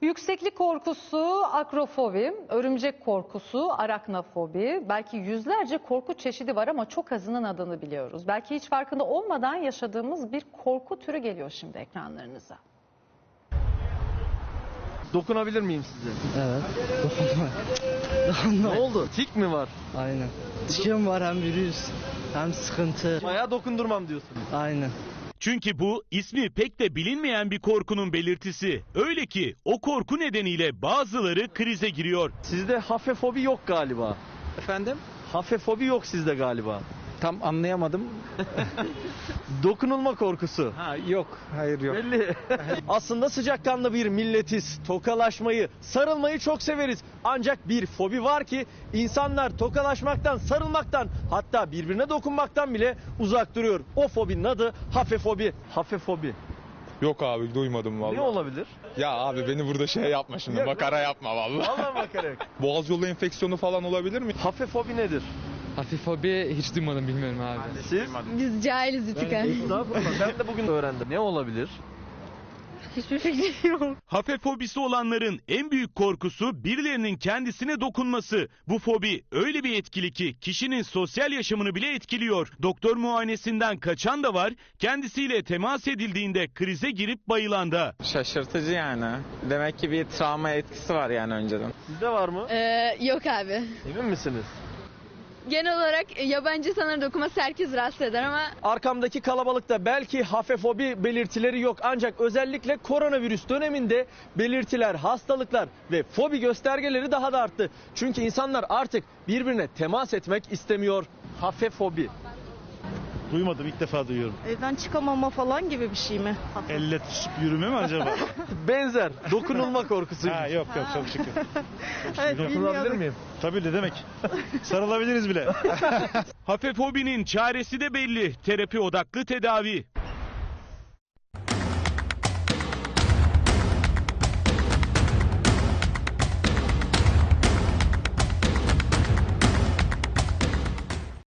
Yükseklik korkusu, akrofobi, örümcek korkusu, araknofobi. Belki yüzlerce korku çeşidi var ama çok azının adını biliyoruz. Belki hiç farkında olmadan yaşadığımız bir korku türü geliyor şimdi ekranlarınıza. Dokunabilir miyim size? Evet. Dokunma. Ne oldu? Tik mi var? Aynen. Tikim var hem virüs hem sıkıntı. Ayağa dokundurmam diyorsunuz. Aynen. Çünkü bu ismi pek de bilinmeyen bir korkunun belirtisi. Öyle ki o korku nedeniyle bazıları krize giriyor. Sizde hafefobi yok galiba. Efendim? Hafefobi yok sizde galiba. Tam anlayamadım. Dokunulma korkusu. Ha yok. Hayır yok. Belli. Aslında sıcakkanlı bir milletiz. Tokalaşmayı, sarılmayı çok severiz. Ancak bir fobi var ki insanlar tokalaşmaktan, sarılmaktan hatta birbirine dokunmaktan bile uzak duruyor. O fobinin adı hafefobi. Hafefobi. Yok abi duymadım vallahi. Ne olabilir? Ya abi beni burada şey yapma şimdi Yok, makara yapma vallahi. Vallahi bakarak. Boğaz yolu enfeksiyonu falan olabilir mi? Hafefobi nedir? Hafif hobi hiç duymadım bilmiyorum abi. Siz? Biz cahiliz bir tık. Estağfurullah. Ben de bugün öğrendim. Ne olabilir? Hiçbir fikrim yok. Hafefobisi olanların en büyük korkusu birilerinin kendisine dokunması. Bu fobi öyle bir etkili ki kişinin sosyal yaşamını bile etkiliyor. Doktor muayenesinden kaçan da var, kendisiyle temas edildiğinde krize girip bayılan da. Şaşırtıcı yani. Demek ki bir travma etkisi var yani önceden. Sizde var mı? Ee, yok abi. Emin misiniz? Genel olarak e, yabancı insanlara dokunması herkes rahatsız eder ama Arkamdaki kalabalıkta belki hafefobi belirtileri yok ancak özellikle koronavirüs döneminde belirtiler, hastalıklar ve fobi göstergeleri daha da arttı. Çünkü insanlar artık birbirine temas etmek istemiyor. Hafefobi. Duymadım ilk defa duyuyorum. Evden çıkamama falan gibi bir şey mi? Elle tutuşup yürüme mi acaba? Benzer. Dokunulma korkusu. ha yok yok çok şükür. Evet, Dokunabilir miyim? Tabii ne demek. Sarılabiliriz bile. Hafefobinin çaresi de belli. Terapi odaklı tedavi.